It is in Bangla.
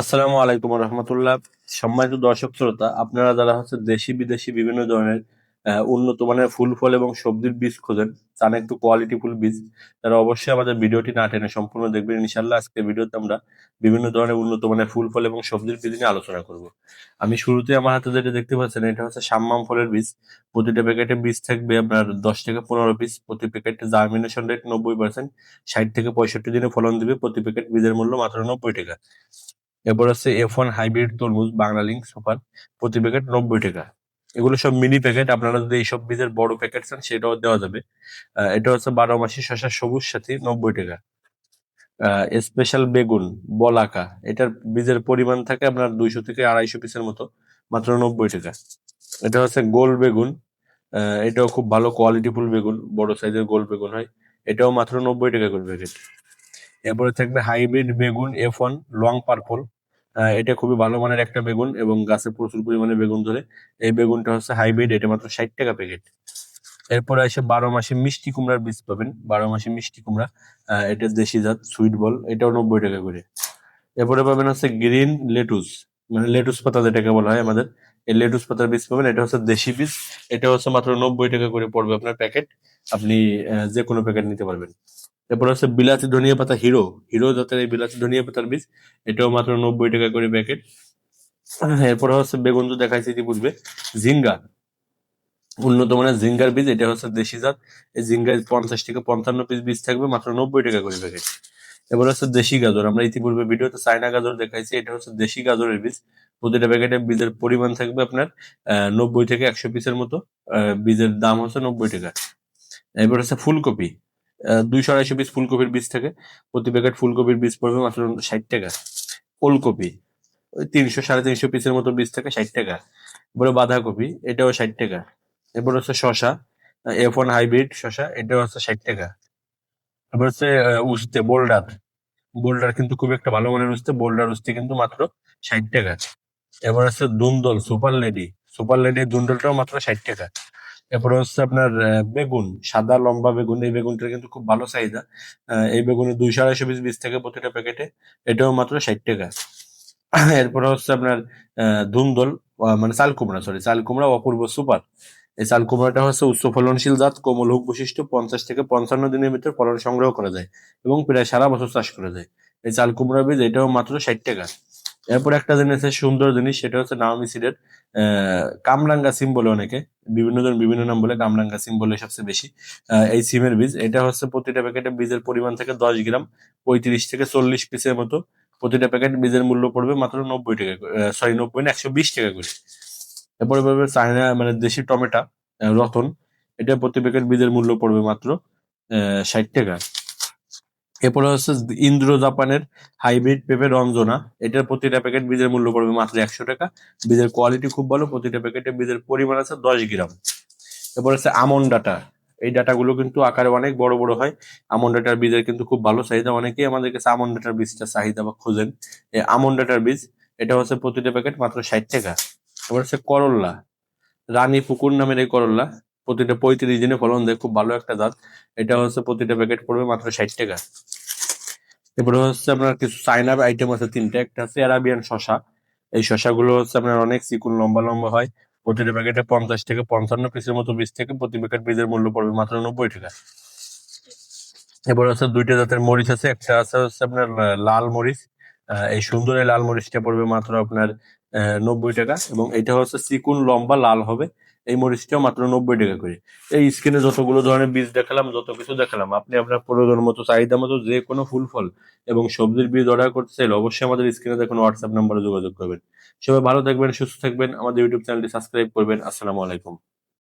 আসসালামু আলাইকুম রহমতুল্লাহ সম্মানিত দর্শক শ্রোতা, আপনারা যারা হচ্ছে দেশি বিদেশি বিভিন্ন ধরনের উন্নত মানের ফুল ফল এবং সবজির বীজ খোঁজেন চান একটু কোয়ালিটি ফুল বীজ, তারা অবশ্যই আমাদের ভিডিওটি না টেনে সম্পূর্ণ দেখবেন। ইনশাল্লাহ আজকে ভিডিওতে আমরা বিভিন্ন ধরনের উন্নত মানের ফুল ফল এবং সবজির বীজ নিয়ে আলোচনা করব। আমি শুরুতে আমার হাতে যেটা দেখতে পাচ্ছেন, এটা হচ্ছে সাম্মাম ফলের বীজ। প্রতিটা প্যাকেটে বীজ থাকবে আপনার দশ থেকে পনেরো পিস প্রতি প্যাকেটে জার্মিনেশন রেট নব্বই পার্সেন্ট ষাট থেকে পঁয়ষট্টি দিনে ফলন দিবে প্রতি প্যাকেট বীজের মূল্য মাত্র নব্বই টাকা। এরপর হচ্ছে এফ ওয়ান হাইব্রিড তরমুজ, বাংলা লিঙ্ক সুপার প্রতি প্যাকেট নব্বই টাকা। এগুলো সব মিনি প্যাকেট আপনারা যদি এইসব বীজের বড় প্যাকেট চান, সেটাও দেওয়া যাবে। এটা হচ্ছে বারো মাসি শশা সবুজ সাথী নব্বই টাকা। স্পেশাল বেগুন, বলাকা, এটার বীজের পরিমাণ থাকে আপনার দুইশো থেকে আড়াইশো পিসের মতো, মাত্র নব্বই টাকা। এটা হচ্ছে গোল বেগুন এটাও খুব ভালো কোয়ালিটি ফুল বেগুন, বড় সাইজের গোল বেগুন হয়, এটাও মাত্র নব্বই টাকা করে প্যাকেট এরপরে থাকবে হাইব্রিড বেগুন এফ ওয়ান লং পার্পল এটা খুবই ভালো মানের একটা বেগুন এবং গাছে প্রচুর পরিমাণে বেগুন ধরে। এই বেগুনটা হচ্ছে হাইব্রিড, এটা মাত্র ষাট টাকা প্যাকেট এরপরে এসে বারো মাসে মিষ্টি কুমড়ার বীজ পাবেন। বারো মাসে মিষ্টি কুমড়া এটা দেশি জাত সুইট বল এটাও নব্বই টাকা করে। এরপরে পাবেন হচ্ছে গ্রিন লেটুস মানে লেটুস পাতা যেটাকে বলা হয় আমাদের। এই লেটুস পাতার বীজ পাবেন, এটা হচ্ছে দেশি বীজ। এটা হচ্ছে মাত্র নব্বই টাকা করে পড়বে আপনার প্যাকেট আপনি যে কোনো প্যাকেট নিতে পারবেন। এরপর হচ্ছে বিলাতি ধনিয়া পাতা হিরো। হিরো জাতের এই বিলাতি ধনিয়া পাতার বীজ, এটাও মাত্র নব্বই টাকা করে প্যাকেট এরপর হচ্ছে বেগুন তো দেখাইছি ইতিপূর্বে। জিঙ্গা উন্নত মানের জিঙ্গার বীজ, এটা হচ্ছে দেশি জাত। এই জিঙ্গার পঞ্চাশ থেকে পঞ্চান্ন পিস বীজ থাকবে, মাত্র নব্বই টাকা করে প্যাকেট এবার হচ্ছে দেশি গাজর, আমরা ইতিপূর্বে ভিডিওতে চায়না গাজর দেখাইছি, এটা হচ্ছে দেশি গাজরের বীজ। প্রতিটা প্যাকেটে বীজের পরিমাণ থাকবে আপনার নব্বই থেকে একশো পিসের মতো বীজের দাম হচ্ছে নব্বই টাকা। এবার হচ্ছে ফুলকপি। দুইশো আড়াইশো পিস ফুলকপির বীজ থাকে। প্রতি প্যাকেট ফুলকপির বীজ পড়বে মাত্র ষাট টাকা। ওলকপি তিনশো সাড়ে তিনশো পিসের মতো বীজ থাকে, ষাট টাকা। এবারে বাঁধাকপি, এটাও ষাট টাকা। এরপর হচ্ছে শশা এফ ওয়ান হাইব্রিড শশা এটাও হচ্ছে ষাট টাকা। এবার হচ্ছে উস্তে, বোল্ডার। বোল্ডার কিন্তু খুব একটা ভালো মানের উস্তে, বোল্ডার উস্তে কিন্তু মাত্র ষাট টাকা। এবার হচ্ছে দুন্দল, সুপার লেডি। সুপার লেডি দুন্দলটাও মাত্র ষাট টাকা। এরপরে হচ্ছে আপনার বেগুন সাদা লম্বা বেগুন এই বেগুনটার কিন্তু খুব ভালো চাহিদা। এই বেগুনের দুইশো আড়াইশো পিস বীজ থাকে প্রতিটা প্যাকেটে এটাও মাত্র ষাট টাকা। এরপরে হচ্ছে আপনার আহ, মানে চাল কুমড়া সরি চাল কুমড়া অপূর্ব সুপার। এই চাল কুমড়াটা হচ্ছে উচ্চ ফলনশীল জাত কোমল হুক বৈশিষ্ট্য পঞ্চাশ থেকে পঞ্চান্ন দিনের ভিতর ফলন সংগ্রহ করা যায় এবং প্রায় সারা বছর চাষ করা যায়। এই চাল কুমড়া বীজ এটাও মাত্র ষাট টাকা। এরপর একটা জিনিস সুন্দর জিনিস, সেটা হচ্ছে নাওমি সিডের কামরাঙ্গা সিম বলে অনেকে, বিভিন্ন জন বিভিন্ন নাম বলে কামরাঙ্গা সিম বলে সবচেয়ে বেশি এই সিমের বীজ। এটা হচ্ছে প্রতিটা প্যাকেটে বীজের পরিমাণ থেকে দশ গ্রাম, পঁয়ত্রিশ থেকে চল্লিশ পিসের মতো। প্রতিটা প্যাকেট বীজের মূল্য পড়বে মাত্র নব্বই টাকা সরি নব্বই না, একশো বিশ টাকা করে। এরপরে পাবে চায়না মানে দেশি টমেটো রতন। এটা প্রতি প্যাকেট বীজের মূল্য পড়বে মাত্র ষাট টাকা। এরপরে হচ্ছে ইন্দ্র জাপানের হাইব্রিড পেঁপে রঞ্জনা। এটার প্রতিটা প্যাকেট বীজের মূল্য পড়বে মাত্র একশো টাকা। বীজের কোয়ালিটি খুব ভালো, প্রতিটা প্যাকেটে বীজের পরিমাণ আছে দশ গ্রাম। এরপর হচ্ছে আমন ডাটা। এই ডাটাগুলো কিন্তু আকারে অনেক বড় বড় হয়। আমন ডাটার বীজের কিন্তু খুব ভালো চাহিদা। অনেকেই আমাদের কাছে আমন ডাটার বীজটা চাহিদা বা খোঁজেন। এই আমন ডাটার বীজ, এটা হচ্ছে প্রতিটা প্যাকেট মাত্র ষাট টাকা। এবার হচ্ছে করল্লা। রানী পুকুর নামের এই করল্লা। প্রতিটা পঁয়ত্রিশ দিনে ফলন দেয়, খুব ভালো একটা জাত। এটা হচ্ছে প্রতিটা প্যাকেট পড়বে মাত্র ষাট টাকা। এরপরে হচ্ছে আপনার কিছু চাইনার আইটেম আছে তিনটা, একটা হচ্ছে অ্যারাবিয়ান শশা এই শশাগুলো হচ্ছে আপনার অনেক চিকুন লম্বা লম্বা হয়। প্রতিটা প্যাকেটে পঞ্চাশ থেকে পঞ্চান্ন পিসের মতো বীজ থেকে, প্রতি প্যাকেট বীজের মূল্য পড়বে মাত্র নব্বই টাকা। এবার হচ্ছে দুইটা জাতের মরিচ আছে, একটা আছে হচ্ছে আপনার লাল মরিচ। এই সুন্দর লাল মরিচটা পড়বে মাত্র আপনার নব্বই টাকা। এবং এটা হচ্ছে চিকুন লম্বা, লাল হবে। এই মরিচটাও মাত্র নব্বই টাকা করে। এই স্ক্রিনে যতগুলো ধরনের বীজ দেখালাম, যত কিছু দেখালাম, আপনি আপনার প্রয়োজন মতো, চাহিদা মতো যে কোনো ফুল, ফল এবং সবজির বীজ অর্ডার করতে চাইলে অবশ্যই আমাদের স্ক্রিনে দেখুন হোয়াটসঅ্যাপ নাম্বারে যোগাযোগ করবেন। সবাই ভালো থাকবেন, সুস্থ থাকবেন, আমাদের ইউটিউব চ্যানেলটি সাবস্ক্রাইব করবেন। আসসালামু আলাইকুম।